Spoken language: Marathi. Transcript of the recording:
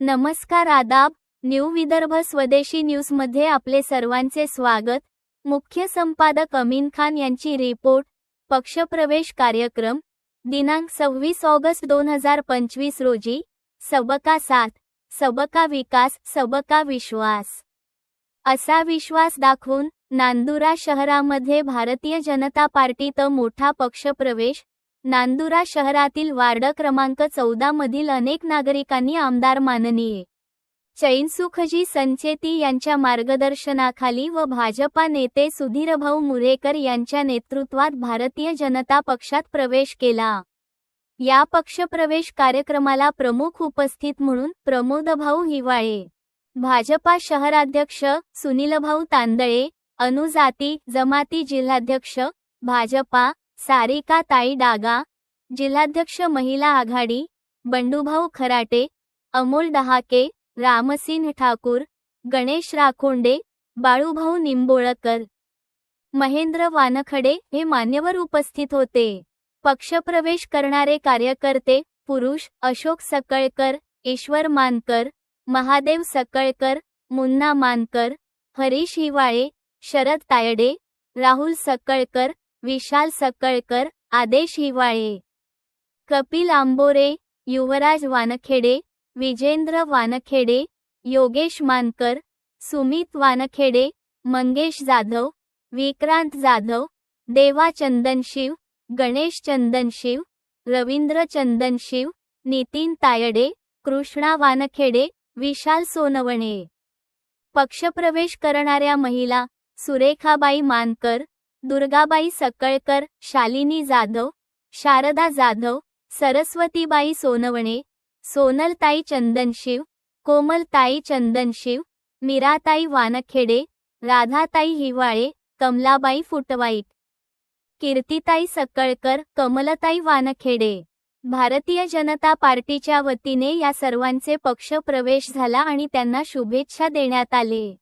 नमस्कार आदाब न्यू विदर्भ स्वदेशी न्यूजमध्ये आपले सर्वांचे स्वागत. मुख्य संपादक अमीन खान यांची रिपोर्ट पक्षप्रवेश कार्यक्रम दिनांक सव्वीस ऑगस्ट दोन हजार पंचवीस रोजी सबका साथ सबका विकास सबका विश्वास. असा विश्वास दाखवून नांदुरा शहरामध्ये भारतीय जनता पार्टीत मोठा पक्षप्रवेश नांदुरा शहरातील वार्ड क्रमांक चौदा मधील अनेक नागरिकांनी आमदार माननीय चैनसुखजी संचेती यांच्या मार्गदर्शनाखाली व भाजपा नेते सुधीरभाऊ मुरेकर यांच्या नेतृत्वात भारतीय जनता पक्षात प्रवेश केला. या पक्षप्रवेश कार्यक्रमाला प्रमुख उपस्थित म्हणून प्रमोदभाऊ हिवाळे भाजपा शहराध्यक्ष सुनीलभाऊ तांदळे अनुजाती जमाती जिल्हाध्यक्ष भाजपा सारिका ताई डागा जिल्हाध्यक्ष महिला आघाडी बंडूभाऊ खराटे अमोल डहाके रामसिंह ठाकूर गणेश राखोंडे बाळूभाऊ निंबोळकर. महेंद्र वानखडे हे मान्यवर उपस्थित होते. पक्षप्रवेश करणारे कार्यकर्ते पुरुष अशोक सकळकर ईश्वर मानकर महादेव सकळकर मुन्ना मानकर हरीश हिवाळे शरद तायडे राहुल सकळकर विशाल सकळकर आदेश हिवाळे. कपिल आंबोरे युवराज वानखेडे विजेंद्र वानखेडे योगेश मानकर सुमित वानखेडे मंगेश जाधव विक्रांत जाधव देवा चंदनशिव गणेश चंदनशिव रवींद्र चंदनशिव नितीन तायडे कृष्णा वानखेडे विशाल सोनवणे. पक्षप्रवेश करणाऱ्या महिला सुरेखाबाई मानकर दुर्गाबाई सकळकर शालिनी जाधव शारदा जाधव सरस्वतीबाई सोनवणे सोनलताई चंदनशिव कोमलताई चंदनशिव मीराताई वानखेडे राधाताई हिवाळे कमलाबाई फुटवाईट कीर्तिताई सकळकर कमलताई वानखेडे. भारतीय जनता पार्टीच्या वतीने या सर्वांचे पक्ष प्रवेश झाला आणि त्यांना शुभेच्छा देण्यात आले.